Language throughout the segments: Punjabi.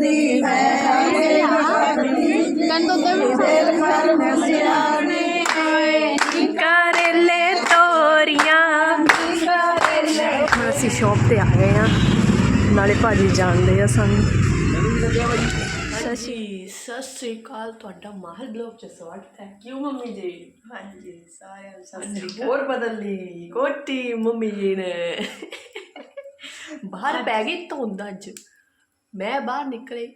ਦੀ ਮੈਂ ਕਰੇਲੇ ਤੋਰੀਆਂ ਹੁਣ ਅਸੀਂ ਸ਼ੌਪ ਤੇ ਆ ਗਏ ਆ ਨਾਲੇ ਭਾਜੀ ਜਾਣਦੇ ਆ ਸਾਨੂੰ। ਸਸ਼ੀ ਸਤਿ ਸ੍ਰੀ ਅਕਾਲ ਤੁਹਾਡਾ ਮਾਹਲ ਬਲੌਗ ਚ ਸਵਾਗਤ ਹੈ। ਕਿਉਂ ਮੰਮੀ ਜੀ? ਹਾਂਜੀ ਸਾਰਿਆਂ ਨੂੰ ਸਤਿ ਹਾਂਜੀ, ਸ੍ਰੀ ਅਕਾਲ। ਹੋਰ ਬਦਲ ਲਈ? ਕੋਟੀ ਮੰਮੀ ਜੀ ਨੇ। ਬਾਹਰ ਪੈ ਗਈ ਧੁੰਦ ਅੱਜ। ਮੈਂ ਬਾਹਰ ਨਿਕਲੇ।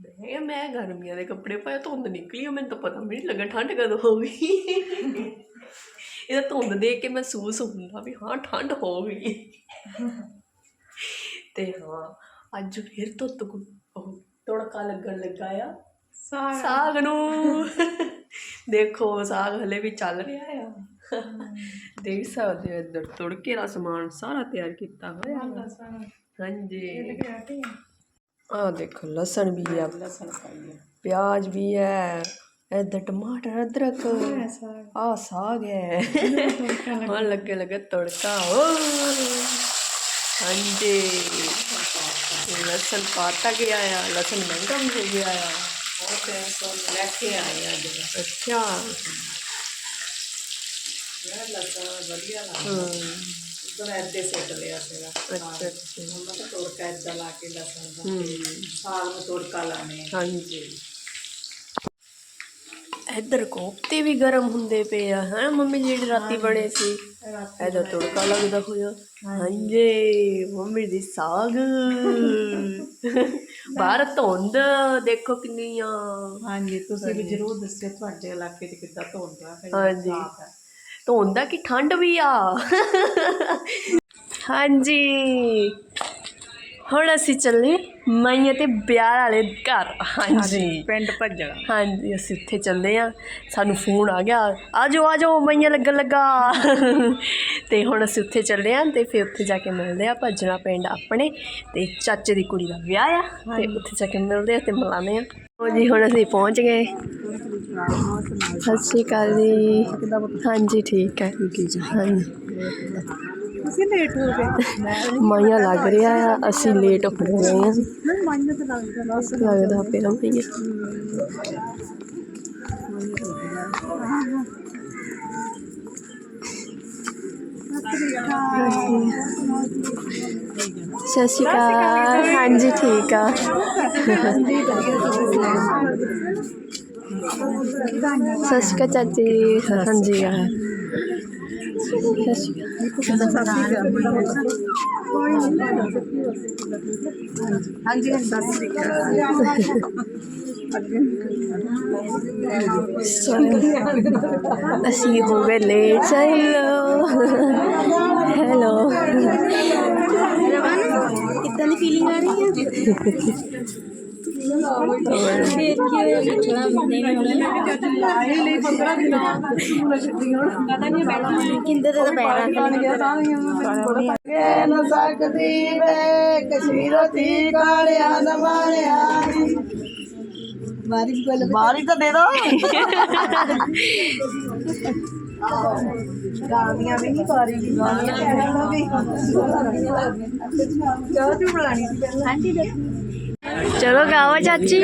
ਮੈਂ ਕਿਹਾ ਮੈਂ ਗਰਮੀਆਂ ਦੇ ਕੱਪੜੇ ਪਾਏ ਧੁੰਦ ਨਿਕਲੀ ਆ, ਮੈਨੂੰ ਤਾਂ ਪਤਾ ਵੀ ਨਹੀਂ ਲੱਗਾ ਠੰਡ ਕਦੋਂ ਹੋ ਗਈ। ਇਹਦਾ ਧੁੰਦ ਦੇਖ ਕੇ ਮਹਿਸੂਸ ਹੁੰਦਾ ਵੀ ਹਾਂ ਠੰਡ ਹੋ ਗਈ। ਤੇ ਹਾਂ ਅੱਜ ਫਿਰ ਤੋਂ ਉਹ ਤੜਕਾ ਲੱਗਣ ਲੱਗਾ ਆ। ਸਾਗ। ਸਾਗ ਨੂੰ। ਦੇਖੋ ਸਾਗ ਹਲੇ ਵੀ ਚੱਲ ਰਿਹਾ ਆ। ਦੇਖ ਸਕਦੇ ਹੋ ਇੱਧਰ ਤੁੜਕੇ ਦਾ ਸਮਾਨ ਸਾਰਾ ਤਿਆਰ ਕੀਤਾ ਹੋਇਆ ਵਾ। ਹਾਂਜੀ। ਆ ਦੇਖੋ ਲਸਣ ਵੀ ਆ। ਲਸਣ ਪਾਈਏ ਪਿਆਜ਼ ਵੀ ਹੈ ਇੱਧਰ ਟਮਾਟਰ ਅਦਰਕ। ਆ ਸਾਗ। ਹੈ ਹਾਂ ਲੱਗੇ ਲੱਗੇ ਤੜਕਾ ਹਾਂਜੀ। ਲਸਣ ਪਾਤਾ ਗਿਆ ਆ ਲਸਣ ਮਹਿੰਗਾ ਵੀ ਹੋ ਗਿਆ ਆ। ਉਹ ਤੇ ਸੋ ਲੈ ਕੇ ਆਏ ਅੱਜ ਅੱਛਾ ਯਾਰ ਲਸਣ ਵਧੀਆ ਲੱਗਦਾ ਹਮ, ਉਦੋਂ ਐਦੇ ਸੇਟ ਲਿਆ ਸੀਗਾ। ਅੱਛਾ ਅੱਛਾ। ਹੁਣ ਮੈਂ ਕਿਹਾ ਤੜਕਾ ਏਦਾਂ ਲਾ ਕੇ ਲਸਣ ਦਾ ਹਮ, ਸਾਗ ਨੂੰ ਤੜਕਾ ਲਾਣੇ ਹਾਂਜੀ। ਇੱਧਰ ਕੋਫਤੇ ਵੀ ਗਰਮ ਹੁੰਦੇ ਪਏ ਆ ਹੈ ਮੰਮੀ ਜਿਹੜੇ ਰਾਤੀ ਬਣੇ ਸੀ? ਇਹਦਾ ਤੜਕਾ ਲੱਗਦਾ ਹੋਇਆ। ਹਾਂਜੀ। ਮੰਮੀ ਦੀ ਸਾਗ। ਬਾਹਰ ਧੁੰਦ ਦੇਖੋ ਕਿੰਨੀ ਆ ਹਾਂਜੀ ਤੁਸੀਂ ਵੀ ਜ਼ਰੂਰ ਦੱਸਿਓ ਤੁਹਾਡੇ ਇਲਾਕੇ 'ਚ ਕਿੱਦਾਂ ਧੋਂਦਾ ਹੈ ਹਾਂਜੀ। ਆ ਕਿ ਠੰਡ ਵੀ ਆ। ਹਾਂਜੀ। ਹੁਣ ਅਸੀਂ ਚੱਲੇ ਮਾਈਆਂ ਤੇ ਵਿਆਹ ਵਾਲੇ ਘਰ। ਹਾਂਜੀ। ਪਿੰਡ ਭੱਜਣਾ। ਹਾਂਜੀ ਅਸੀਂ ਉੱਥੇ ਚੱਲੇ ਆ ਸਾਨੂੰ ਫੋਨ ਆ ਗਿਆ ਆ ਜਾਓ ਆ ਜਾਓ ਮਈਆਂ ਲੱਗਣ ਲੱਗਾ। ਤੇ ਹੁਣ ਅਸੀਂ ਉੱਥੇ ਚੱਲੇ ਆ ਤੇ ਫਿਰ ਉੱਥੇ ਜਾ ਕੇ ਮਿਲਦੇ ਆ ਭੱਜਣਾ ਪਿੰਡ ਆਪਣੇ ਤੇ ਚਾਚੇ ਦੀ ਕੁੜੀ ਦਾ ਵਿਆਹ ਆ ਤੇ ਉੱਥੇ ਜਾ ਕੇ ਮਿਲਦੇ ਆ ਤੇ ਮਿਲਾਉਂਦੇ ਆ ਉਹ ਜੀ ਹੁਣ ਅਸੀਂ ਪਹੁੰਚ ਗਏ। ਸਤਿ ਸ਼੍ਰੀ ਅਕਾਲ ਜੀ। ਹਾਂਜੀ ਠੀਕ ਹੈ। ਹਾਂਜੀ। ਤੁਸੀਂ ਲੇਟ ਹੋ ਗਏ। ਮਾਈਆਂ ਲੱਗ ਰਿਹਾ ਆ ਅਸੀਂ ਲੇਟ ਹੋ ਗਏ ਆ ਮੰਨ ਤਾਂ ਲੱਗਦਾ ਲੱਗਦਾ ਪਿਆ ਭਈਆ ਸਤਿ ਸ਼੍ਰੀ ਅਕਾਲ। ਹਾਂਜੀ ਠੀਕ ਆ। ਸਤਿ ਸ਼੍ਰੀ ਅਕਾਲ ਚਾਚੀ। ਹਾਂਜੀ। ਆ ਸਤਿ ਸ਼੍ਰੀ ਅਕਾਲ। ਹਾਂਜੀ ਹਾਂਜੀ ਸਤਿ ਸ੍ਰੀ ਅਕਾਲ। ਅਸੀਂ ਹੋ ਗਏ ਲੇਟ ਹੈਲੋ ਹੈਲੋ ਕਿੱਦਾਂ ਦੀ ਫੀਲਿੰਗ ਆ ਰਹੀ ਹੈ ਫੇਰ ਕੀ ਹੋਇਆ ਲਿਖਣਾ ਨਹੀਂ ਕਿੰਦੇ ਤੇ ਪੈਰਾਂ ਕੇ ਸਕਦੀ ਵੇ ਕਸ਼ਮੀਰੋਂ ਦੀ ਕਾਲਿਆਂ ਦਾ ਮਾਰਿਆ ਬਾਰਿਸ਼ ਕੋਲ ਤਾਂ ਦੇ ਦੋ। ਗਾਲੀਆਂ ਵੀ ਨਹੀਂ ਪਾ ਰਹੀ ਗਾਲੀਆਂ ਕਹਿਣਾ ਵੀ। ਚਾਹ ਚੂ ਬਣਾਣੀ ਸੀ ਪਹਿਲਾਂ। ਚਲੋ ਗਾਓ ਚਾਚੀ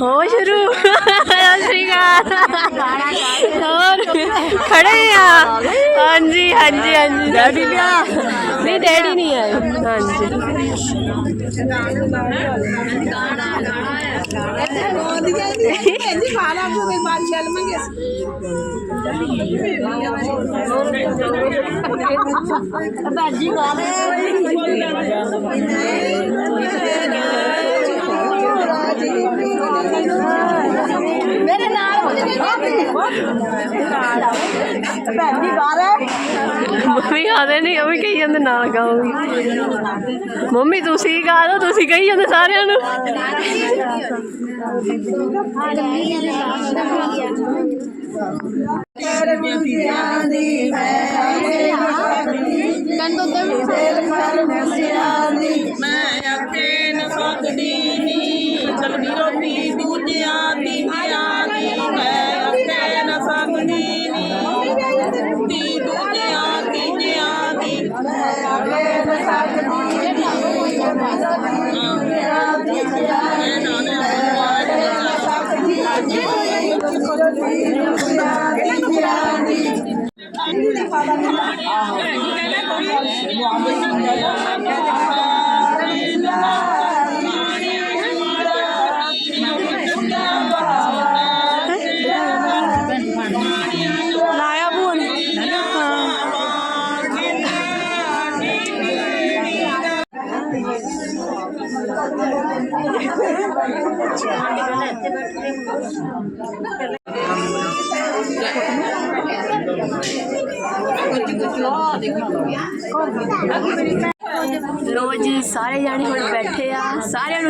ਹੋ ਸ਼ੁਰੂ ਸਤਿ ਸ਼੍ਰੀ ਅਕਾਲ ਹੋਰ ਖੜੇ ਆ ਹਾਂਜੀ ਹਾਂਜੀ ਹਾਂਜੀ ਡੈਡੀ ਲਿਆ ਨਹੀਂ ਡੈਡੀ ਨਹੀਂ ਆਏ ਹਾਂਜੀ ਕਹਿੰਦੀ ਖਾਣਾ ਤੂੰ ਚੱਲ ਮੰਗੇ ਬਾਜੀ ਮੇਰੇ ਨਾਲ ਹੋ ਭੈਣ ਜੀ ਬਾਹਰ ਹੈ ਮੰਮੀ ਆਦੇ ਨਹੀਂ ਉਹ ਵੀ ਕਹੀ ਜਾਂਦੇ ਨਾਲ ਗਾਓਗੀ ਮੰਮੀ ਤੁਸੀਂ ਗਾ ਦੋ ਤੁਸੀਂ ਕਹੀ ਜਾਂਦੇ ਸਾਰਿਆਂ ਨੂੰ। ਤੇਰੇ ਮੁੰਡਿਆਂ ਦੀ ਮੈਂ ਮੈਂ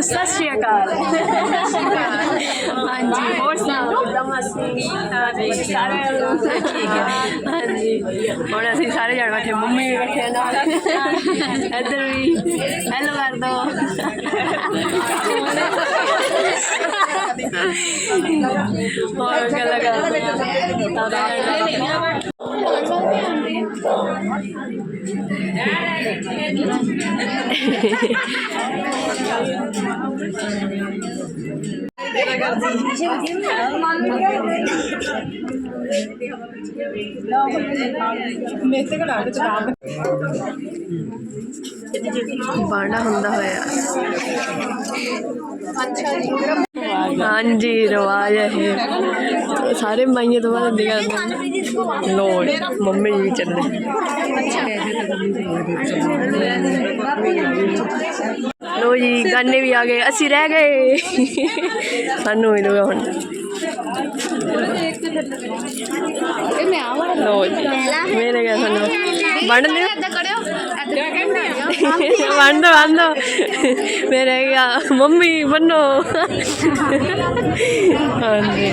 ਸਤਿ ਸ਼੍ਰੀ ਅਕਾਲ। ਹਾਂਜੀ। ਹੋਰ ਸੁਣਾਓ? ਦਮਸੀ ਹਾਂਜੀ। ਸਾਰਿਆਂ ਨੂੰ ਠੀਕ ਹੈ ਹਾਂਜੀ ਹੁਣ ਅਸੀਂ ਸਾਰੇ ਜਾਣੇ ਬੈਠੇ ਮੰਮੀ ਵੀ ਬੈਠੇ ਨਾਲ। ਇੱਧਰ ਵੀ। ਹੈਲੋ ਕਰ ਦੋ। ਹੋਰ ਗੱਲ ਕਰਦੇ ਬਾਣਾ ਹੁੰਦਾ ਹੋਇਆ। ਹਾਂਜੀ, ਰਵਾਜ ਹੈ ਇਹ। ਸਾਰੇ ਮਾਈਆਂ ਤੋਂ ਬਾਅਦ ਹੁੰਦੀ ਲੋੜ, ਮੰਮੀ ਵੀ ਚੱਲੇ। ਲੋ ਜੀ, ਗਾਨੇ ਵੀ ਆ ਗਏ, ਅਸੀਂ ਰਹਿ ਗਏ। ਸਾਨੂੰ ਮਿਲੂਗਾ ਹੁਣ। ਲੋ ਜੀ, ਮੇਰੇ ਗਿਆ ਸਾਨੂੰ ਵੰਡ ਦਿਓ। ਵੰਡ ਦੋ ਵੰਡ ਦੋ ਮੇਰੇ ਗਿਆ ਮੰਮੀ ਬੰਨੋ ਹਾਂਜੀ।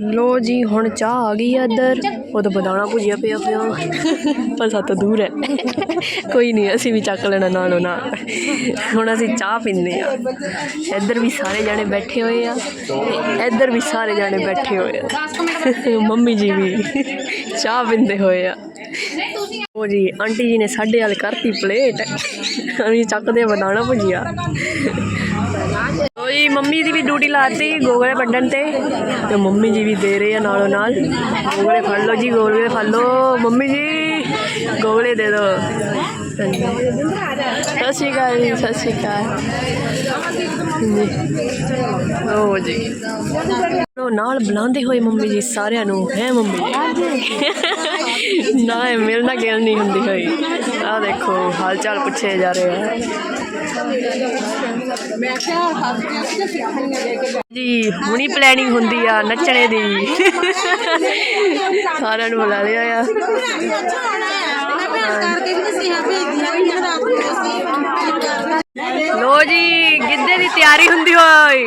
ਲੋ ਜੀ, ਹੁਣ ਚਾਹ ਆ ਗਈ ਆ ਇੱਧਰ। ਉਹ ਤਾਂ ਬਦਾਣਾ ਭੁਜਿਆ ਪਿਆ ਪਿਆ। ਪਰ ਸਾਤੋਂ ਦੂਰ ਹੈ। ਕੋਈ ਨਹੀਂ, ਅਸੀਂ ਵੀ ਚੱਕ ਲੈਣਾ ਨਾਲੋਂ ਨਾਲ। ਹੁਣ ਅਸੀਂ ਚਾਹ ਪੀਂਦੇ ਆ ਇੱਧਰ ਵੀ ਸਾਰੇ ਜਾਣੇ ਬੈਠੇ ਹੋਏ ਆ। ਇੱਧਰ ਵੀ ਸਾਰੇ ਜਾਣੇ ਬੈਠੇ ਹੋਏ ਆ। ਮੰਮੀ ਜੀ ਵੀ ਚਾਹ ਪੀਂਦੇ ਹੋਏ ਆ। ਉਹ ਜੀ, ਆਂਟੀ ਜੀ ਨੇ ਸਾਡੇ ਵਾਲ ਕਰਤੀ ਪਲੇਟ। ਅਸੀਂ ਚੱਕਦੇ ਆ ਬਦਾਣਾ ਭੁਜਿਆ। ਉਹ ਜੀ ਮੰਮੀ ਦੀ ਵੀ ਡਿਊਟੀ ਲਾਤੀ ਗੋਗਲੇ ਵੱਢਣ ਤੇ। ਤੇ ਮੰਮੀ ਜੀ ਵੀ ਦੇ ਰਹੇ ਆ ਨਾਲੋਂ ਨਾਲ। ਗੋਗਲੇ ਫੜ ਲਓ ਜੀ, ਗੋਗਲੇ ਫੜ ਲਓ। ਮੰਮੀ ਜੀ, ਗੋਗਲੇ ਦੇ ਦਿਓ ਸਤਿ ਸ਼੍ਰੀ ਅਕਾਲ ਜੀ, ਸਤਿ ਸ਼੍ਰੀ ਅਕਾਲ। ਜੀ। ਜੀ ਨਾਲ ਬੁਲਾਉਂਦੇ ਹੋਏ ਮੰਮੀ ਜੀ ਸਾਰਿਆਂ ਨੂੰ, ਹੈ ਮੰਮੀ? ਨਾ, ਇਹ ਮਿਲਣਾ ਗਿਲ ਨਹੀਂ ਹੁੰਦੀ ਹੋਈ। ਆ ਦੇਖੋ, ਹਾਲ ਚਾਲ ਪੁੱਛੇ ਜਾ ਰਹੇ ਆ। ਮੈਂ ਕਿਹਾ ਹੱਥ ਕੇ ਸਿੱਖਣੀਆਂ ਦੇ ਕੇ ਜੀ, ਹੁਣੀ ਪਲੈਨਿੰਗ ਹੁੰਦੀ ਆ ਨੱਚਣੇ ਦੀ। ਸਾਰਿਆਂ ਨੂੰ ਬੁਲਾ ਲਿਆ ਆ। ਲੋ ਜੀ, ਗਿੱਧੇ ਦੀ ਤਿਆਰੀ ਹੁੰਦੀ ਹੋਈ।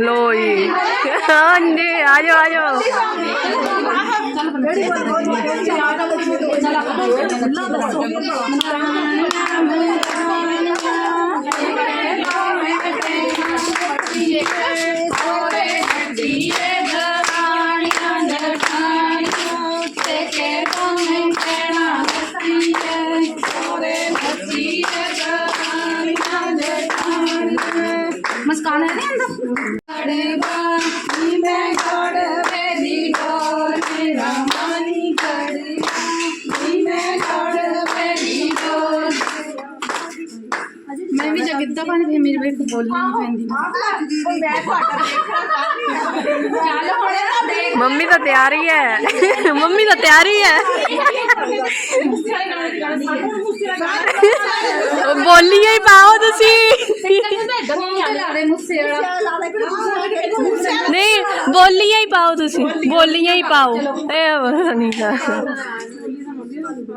ਲੋ ਜੀ। ਹਾਂਜੀ ਆ ਜਾਓ ਆ ਜਾਓ ਮਸਕਾਨ ਮੇਰੇ ਵੇਖ ਬੋਲਣੀ ਨਹੀਂ ਪੈਂਦੀ ਚੱਲ ਹੁਣ ਨਾ ਦੇਖ ਮੰਮੀ ਤਾਂ ਤਿਆਰ ਹੀ ਹੈ ਮੰਮੀ ਤਾਂ ਤਿਆਰ ਹੀ ਹੈ ਬੋਲੀਆਂ ਹੀ ਪਾਓ ਤੁਸੀਂ ਲਾੜੇ ਮੁੱਸੇ ਵਾਲਾ ਨਹੀਂ ਬੋਲੀਆਂ ਹੀ ਪਾਓ ਤੁਸੀਂ ਬੋਲੀਆਂ ਹੀ ਪਾਓ ਇਹ ਪਤਾ ਨਹੀਂ ਕਾ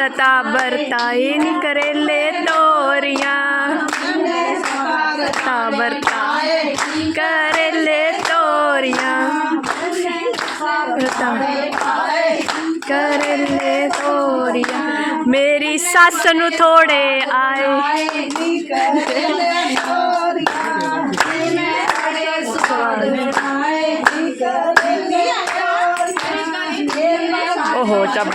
ਰਤਾ ਰਤਾ ਬਰਤਾਏ ਨੀ ਕਰੇਲੇ ਤੋਰੀਆਂ। ਰਤਾ ਬਰਤਾਏ ਕਰੇਲੇ ਤੋਰੀਆਂ। ਰਤਾ ਕਰੇਲੇ ਤੋਰੀਆਂ। ਮੇਰੀ ਸੱਸ ਨੂੰ ਥੋੜੇ ਆਏ। ਓਹੋ ਚੱਬ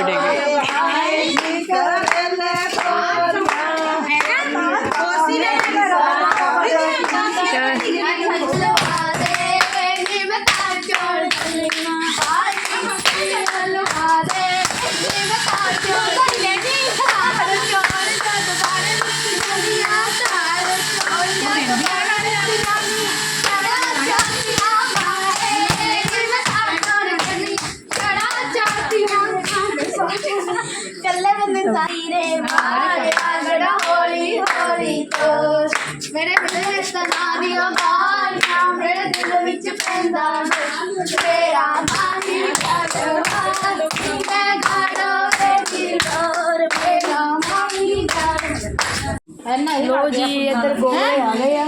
ਲੋ ਜੀ ਇੱਧਰ ਗੋਲੇ ਆ ਗਏ ਆ।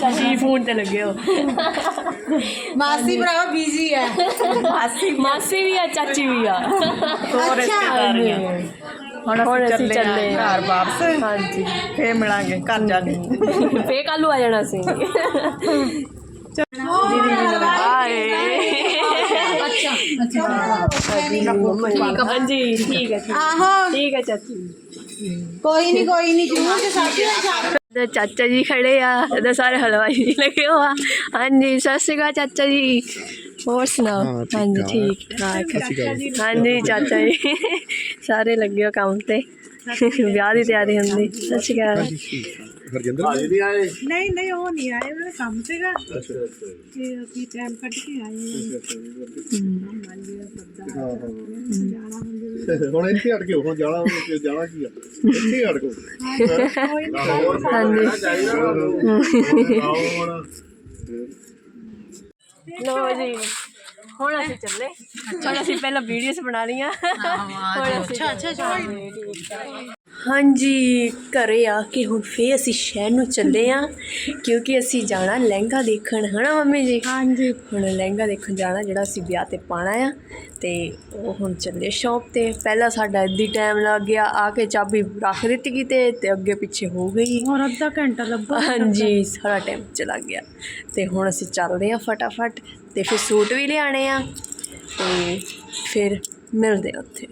ਚਾਚੀ ਫੋਨ ਤੇ ਲੱਗੇ ਹੋ। ਮਾਸੀ ਭਰਾਵਾ ਬੀਜ਼ੀ ਹੈ ਮਾਸੀ ਮਾਸੀ ਵੀ ਆ ਚਾਚੀ ਵੀ ਆ। ਹੋਰ ਰਿਸ਼ਤੇਦਾਰੀਆਂ ਹੁਣ ਹੁਣ ਅਸੀਂ ਚੱਲੇ ਆਂ ਘਰ ਵਾਪਸ। ਹਾਂਜੀ। ਫੇਰ ਮਿਲਾਂਗੇ ਘਰ ਜਾ ਕੇ। ਫੇ ਕੱਲੂ ਆ ਜਾਣਾ ਸੀ। ਹਾਏ ਅੱਛਾ ਅੱਛਾ। ਹਾਂਜੀ ਠੀਕ ਹੈ ਠੀਕ ਹੈ। ਆਹੋ। ਠੀਕ ਹੈ ਚਾਚੀ। ਕੋਈ ਨਹੀਂ ਕੋਈ ਨਹੀਂ ਜਰੂਰ ਤੇ ਸਾਥੀ ਤੇ ਚਾਚਾ ਜੀ ਖੜੇ ਆ ਇਹਦੇ ਸਾਰੇ ਹਲਵਾਈ ਜੀ ਲੱਗੇ ਹੋ ਆ। ਹਾਂਜੀ ਸਤਿ ਸ਼੍ਰੀ ਅਕਾਲ ਚਾਚਾ ਜੀ। ਹੋਰ ਸੁਣਾਓ? ਹਾਂਜੀ ਠੀਕ। ਠਾਕ ਹਾਂਜੀ ਚਾਚਾ ਜੀ। ਸਾਰੇ ਲੱਗੇ ਹੋ ਕੰਮ ਤੇ। ਵਿਆਹ ਦੀ ਤਿਆਰੀ ਹੁੰਦੀ। ਸਤਿ ਸ਼੍ਰੀ ਅਕਾਲ। ਨਹੀਂ ਨਹੀਂ ਉਹ ਨਹੀਂ ਆਏ ਉਹਦਾ ਕੰਮ ਸੀਗਾ ਤੇ ਅਸੀਂ ਟਾਈਮ ਕੱਢ ਕੇ ਆਏ ਹੁਣ ਇੱਥੇ ਅੜ ਕੇ ਹੁਣ ਜਾਣਾ ਹੁਣ ਜਾਣਾ ਕੀ ਆ ਇੱਥੇ ਅੜ ਕੋ ਹਾਂਜੀ ਆਓ ਹੁਣ ਲੋ ਜੀ ਹੁਣ ਅਸੀਂ ਚੱਲੇ ਹੁਣ ਅਸੀਂ ਪਹਿਲਾਂ ਵੀਡੀਓਸ ਬਣਾ ਲਈਆਂ ਹੁਣ ਅਸੀਂ ਅੱਛਾ ਅੱਛਾ ਹਾਂਜੀ ਘਰੇ ਆ ਕੇ ਹੁਣ ਫੇਰ ਅਸੀਂ ਸ਼ਹਿਰ ਨੂੰ ਚੱਲੇ ਆ ਕਿਉਂਕਿ ਅਸੀਂ ਜਾਣਾ ਲਹਿੰਗਾ ਦੇਖਣ ਹਨਾ ਮੰਮੀ ਜੀ? ਹਾਂਜੀ। ਹੁਣ ਲਹਿੰਗਾ ਦੇਖਣ ਜਾਣਾ ਜਿਹੜਾ ਅਸੀਂ ਵਿਆਹ ਤੇ ਪਾਣਾ ਆ ਤੇ ਉਹ ਹੁਣ ਚੱਲੇ ਸ਼ੌਪ ਤੇ। ਪਹਿਲਾਂ ਸਾਡਾ ਇੱਦੀ ਟਾਈਮ ਲੱਗ ਗਿਆ ਆ ਕੇ ਚਾਬੀ ਰੱਖ ਦਿੱਤੀ ਕਿਤੇ ਤੇ ਅੱਗੇ ਪਿੱਛੇ ਹੋ ਗਈ। ਹੋਰ ਅੱਧਾ ਘੰਟਾ ਲੱਭਾ ਹਾਂਜੀ ਸਾਰਾ ਟਾਈਮ ਚਲਾ ਗਿਆ। ਤੇ ਹੁਣ ਅਸੀਂ ਚੱਲਦੇ ਹਾਂ ਫਟਾਫਟ ਤੇ ਫਿਰ ਸੂਟ ਵੀ ਲਿਆਣੇ ਆ ਤੇ ਫਿਰ ਮਿਲਦੇ ਆ ਉੱਥੇ।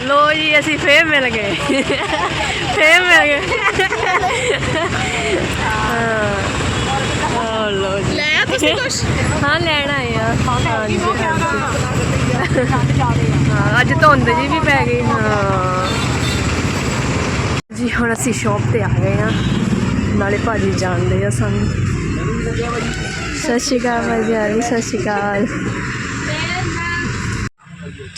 ਲੋ ਜੀ ਅਸੀਂ ਫੇਰ ਮਿਲ ਗਏ। ਫੇਰ ਮਿਲ ਗਏ। ਹਾਂ। ਹਾਂ ਲੋ ਜੀ। ਲੈ ਤੁਸੀਂ ਕੁਛ? ਹਾਂ ਲੈਣਾ ਆਏ ਆ। ਹਾਂਜੀ। ਹਾਂ ਅੱਜ ਧੁੰਦ ਜੀ ਵੀ ਪੈ ਗਈ। ਹਾਂ। ਜੀ ਹੁਣ ਅਸੀਂ ਸ਼ੌਪ ਤੇ ਆ ਗਏ ਆ। ਨਾਲੇ ਭਾਜੀ ਜਾਣਦੇ ਆ ਸਾਨੂੰ। ਸਤਿ ਸ਼੍ਰੀ ਅਕਾਲ ਭਾਜੀ ਸਤਿ ਸ਼੍ਰੀ ਅਕਾਲ।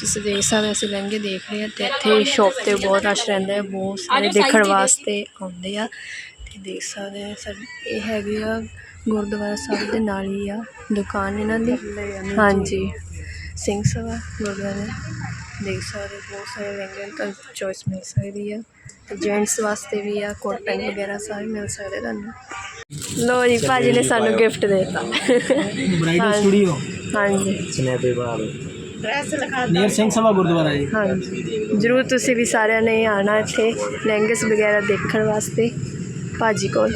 ਤੁਸੀਂ ਦੇਖ ਸਕਦੇ ਹੋ ਅਸੀਂ ਲਹਿੰਗੇ ਦੇਖ ਰਹੇ ਆ ਤੇ ਇੱਥੇ ਸ਼ੌਪ ਤੇ ਬਹੁਤ ਰਸ਼ ਰਹਿੰਦਾ ਹੈ ਬਹੁਤ ਸਾਰੇ ਦੇਖਣ ਵਾਸਤੇ ਆਉਂਦੇ ਆ। ਤੇ ਦੇਖ ਸਕਦੇ ਆ ਸਰ ਇਹ ਹੈਗੇ ਆ ਗੁਰਦੁਆਰਾ ਸਾਹਿਬ ਦੇ ਨਾਲ ਹੀ ਆ ਦੁਕਾਨ ਇਹਨਾਂ ਦੀ। ਹਾਂਜੀ। ਸਿੰਘ ਸਭਾ ਗੁਰਦੁਆਰਾ। ਦੇਖ ਸਕਦੇ ਹੋ ਬਹੁਤ ਸਾਰੇ ਲਹਿੰਗੇ ਤਾਂ ਚੋਇਸ ਮਿਲ ਸਕਦੀ ਆ। ਤੇ ਜੈਂਟਸ ਵਾਸਤੇ ਵੀ ਆ ਕੋਟ ਪੈਂਟ ਵਗੈਰਾ ਸਾਰੇ ਮਿਲ ਸਕਦੇ ਤੁਹਾਨੂੰ। ਲੋ ਜੀ ਭਾਜੀ ਨੇ ਸਾਨੂੰ ਗਿਫਟ ਦਿੱਤਾ। ਬ੍ਰਾਈਡਲ ਸਟੂਡੀਓ ਹਾਂਜੀ। ਨੀਅਰ ਸਿੰਘ ਸਭਾ ਗੁਰਦੁਆਰਾ ਜੀ ਹਾਂਜੀ ਜ਼ਰੂਰ ਤੁਸੀਂ ਵੀ ਸਾਰਿਆਂ ਨੇ ਆਣਾ ਇੱਥੇ ਲਹਿੰਗਸ ਵਗੈਰਾ ਦੇਖਣ ਵਾਸਤੇ ਭਾਜੀ ਕੋਲ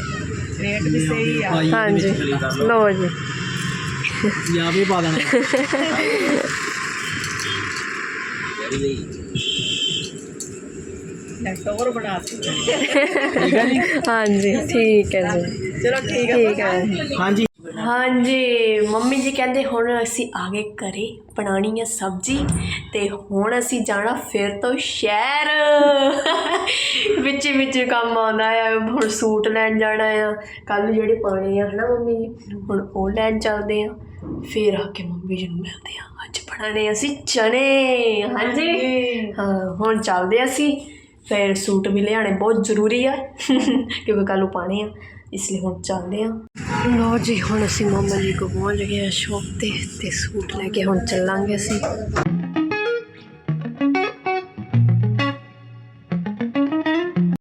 ਰੇਟ ਵੀ ਸਹੀ ਆ ਭਾਈ ਹਾਂਜੀ ਲੋ ਜੀ ਜਾਂ ਵੀ ਪਾ ਦੇਣਾ ਟੋਰ ਬਣਾ ਦਿੱਤੀ ਠੀਕ ਹੈ ਜੀ ਹਾਂਜੀ ਠੀਕ ਹੈ ਜੀ ਚਲੋ ਠੀਕ ਆ ਠੀਕ ਹੈ ਹਾਂਜੀ ਹਾਂਜੀ ਮੰਮੀ ਜੀ ਕਹਿੰਦੇ ਹੁਣ ਅਸੀਂ ਆ ਗਏ ਘਰੇ ਬਣਾਉਣੀ ਹੈ ਸਬਜ਼ੀ ਤੇ ਹੁਣ ਅਸੀਂ ਜਾਣਾ ਫਿਰ ਤੋਂ ਸ਼ਹਿਰ। ਵਿੱਚ ਵਿੱਚ ਕੰਮ ਆਉਂਦਾ ਆ ਹੁਣ ਸੂਟ ਲੈਣ ਜਾਣਾ ਆ। ਕੱਲ ਜਿਹੜੇ ਪਾਣੇ ਆ ਹਨਾ ਮੰਮੀ ਜੀ? ਹੁਣ ਉਹ ਲੈਣ ਚੱਲਦੇ ਆ। ਫਿਰ ਆ ਕੇ ਮੰਮੀ ਜੀ ਨੂੰ ਮਿਲਦੇ ਆ। ਅੱਜ ਬਣਾਣੇ ਅਸੀਂ ਚਨੇ। ਹਾਂਜੀ। ਹਾਂ ਹੁਣ ਚੱਲਦੇ ਅਸੀਂ। ਫਿਰ ਸੂਟ ਵੀ ਲਿਆਣੇ ਬਹੁਤ ਜ਼ਰੂਰੀ ਆ ਕਿਉਂਕਿ ਕੱਲ ਨੂੰ ਪਾਣੇ ਆ। ਇਸ ਲਈ ਹੁਣ ਚੱਲਦੇ ਆ ਲੋ ਜੀ, ਹੁਣ ਅਸੀਂ ਮਾਮਾ ਜੀ ਕੋ ਪਹੁੰਚ ਗਏ ਆ ਸ਼ੌਪ ਤੇ ਤੇ ਸੂਟ ਲੈ ਕੇ ਹੁਣ ਚੱਲਾਂਗੇ ਅਸੀਂ।